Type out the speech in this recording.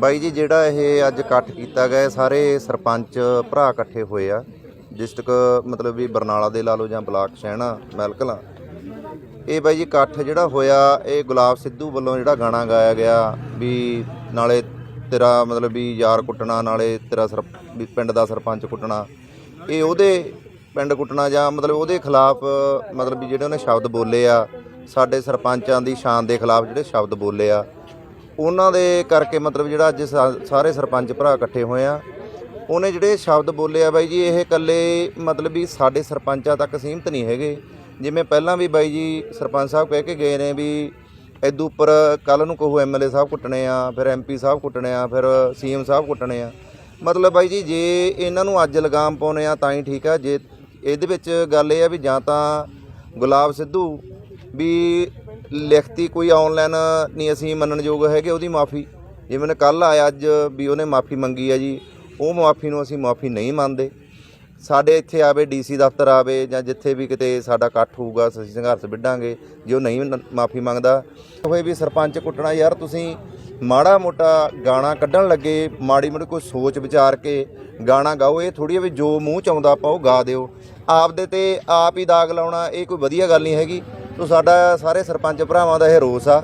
ਬਾਈ ਜੀ, ਜਿਹੜਾ ਇਹ ਅੱਜ ਇਕੱਠ ਕੀਤਾ ਗਿਆ ਸਾਰੇ ਸਰਪੰਚ ਭਰਾ ਇਕੱਠੇ ਹੋਏ ਆ ਡਿਸਟ੍ਰਿਕਟ ਮਤਲਬ ਵੀ ਬਰਨਾਲਾ ਦੇ ਲਾ ਲਓ ਜਾਂ ਬਲਾਕ ਸ਼ਹਿਣਾ, ਮਹਿਲਕਲਾਂ। ਇਹ ਬਾਈ ਜੀ, ਇਕੱਠ ਜਿਹੜਾ ਹੋਇਆ, ਇਹ ਗੁਲਾਬ ਸਿੱਧੂ ਵੱਲੋਂ ਜਿਹੜਾ ਗਾਣਾ ਗਾਇਆ ਗਿਆ ਵੀ ਨਾਲੇ ਤੇਰਾ ਮਤਲਬ ਵੀ ਯਾਰ ਕੁੱਟਣਾ, ਨਾਲੇ ਤੇਰਾ ਸਰ, ਵੀ ਪਿੰਡ ਦਾ ਸਰਪੰਚ ਕੁੱਟਣਾ, ਇਹ ਉਹਦੇ ਪਿੰਡ ਕੁੱਟਣਾ ਜਾਂ ਮਤਲਬ ਉਹਦੇ ਖਿਲਾਫ ਮਤਲਬ ਵੀ ਜਿਹੜੇ ਉਹਨੇ ਸ਼ਬਦ ਬੋਲੇ ਆ, ਸਾਡੇ ਸਰਪੰਚਾਂ ਦੀ ਸ਼ਾਨ ਦੇ ਖਿਲਾਫ ਜਿਹੜੇ ਸ਼ਬਦ ਬੋਲੇ ਆ ਉਹਨਾਂ ਦੇ ਕਰਕੇ ਮਤਲਬ ਜਿਹੜਾ ਅੱਜ ਸਾ- ਸਾਰੇ ਸਰਪੰਚ ਭਰਾ ਇਕੱਠੇ ਹੋਏ ਆ। ਉਹਨੇ ਜਿਹੜੇ ਸ਼ਬਦ ਬੋਲੇ ਆ ਬਾਈ ਜੀ, ਇਹ ਇਕੱਲੇ ਮਤਲਬ ਵੀ ਸਾਡੇ ਸਰਪੰਚਾਂ ਤੱਕ ਸੀਮਤ ਨਹੀਂ ਹੈਗੇ। ਜਿਵੇਂ ਪਹਿਲਾਂ ਵੀ ਬਾਈ ਜੀ ਸਰਪੰਚ ਸਾਹਿਬ ਕਹਿ ਕੇ ਗਏ ਨੇ ਵੀ ਐਦੂ ਉੱਪਰ ਕੱਲ ਨੂੰ ਕਹੋ ਐਮਐਲਏ ਸਾਹਿਬ ਕੁੱਟਣੇ ਆ, ਫਿਰ ਐਮਪੀ ਸਾਹਿਬ ਕੁੱਟਣੇ ਆ, ਫਿਰ ਸੀਐਮ ਸਾਹਿਬ ਕੁੱਟਣੇ ਆ। ਮਤਲਬ ਬਾਈ ਜੀ, ਜੇ ਇਹਨਾਂ ਨੂੰ ਅੱਜ ਲਗਾਮ ਪਾਉਨੇ ਆ ਤਾਂ ਹੀ ਠੀਕ ਆ। ਜੇ ਇਹਦੇ ਵਿੱਚ ਗੱਲ ਇਹ ਆ ਵੀ ਜਾਂ ਤਾਂ ਗੁਲਾਬ ਸਿੱਧੂ ਵੀ ਲਿਖਤੀ ਕੋਈ ਆਨਲਾਈਨ ਨਹੀਂ ਅਸੀਂ ਮੰਨਣਯੋਗ ਹੈਗੇ, ਉਹਦੀ ਮਾਫੀ। ਜਿਵੇਂ ਉਹਨੇ ਕੱਲ ਆਇਆ ਅੱਜ ਵੀ ਉਹਨੇ ਮਾਫੀ ਮੰਗੀ ਹੈ ਜੀ, ਉਹ ਮਾਫੀ ਨੂੰ ਅਸੀਂ ਮਾਫੀ ਨਹੀਂ ਮੰਨਦੇ। ਸਾਡੇ ਇੱਥੇ ਆਵੇ, ਡੀਸੀ ਦਫ਼ਤਰ ਆਵੇ ਜਾਂ ਜਿੱਥੇ ਵੀ ਕਿਤੇ ਸਾਡਾ ਇਕੱਠ ਹੋਊਗਾ, ਅਸੀਂ ਸੰਘਰਸ਼ ਵਿੱਢਾਂਗੇ, ਜੇ ਉਹ ਨਹੀਂ ਮਾਫੀ ਮੰਗਦਾ। ਹੋਏ ਵੀ ਸਰਪੰਚ ਕੁੱਟਣਾ, ਯਾਰ ਤੁਸੀਂ ਮਾੜਾ ਮੋਟਾ ਗਾਣਾ ਕੱਢਣ ਲੱਗੇ, ਮਾੜੀ ਮੋਟੀ ਕੋਈ ਸੋਚ ਵਿਚਾਰ ਕੇ ਗਾਣਾ ਗਾਓ, ਇਹ ਥੋੜੀ ਵੀ ਜੋ ਮੂੰਹ ਚ ਆਉਂਦਾ ਆਪਾਂ ਉਹ ਗਾ ਦਿਓ। ਆਪ ਦੇ ਤੇ ਆਪ ਹੀ ਦਾਗ ਲਾਉਣਾ, ਇਹ ਕੋਈ ਵਧੀਆ ਗੱਲ ਨਹੀਂ ਹੈਗੀ। ਸੋ ਸਾਡਾ ਸਾਰੇ ਸਰਪੰਚ ਭਰਾਵਾਂ ਦਾ ਇਹ ਰੋਸ ਆ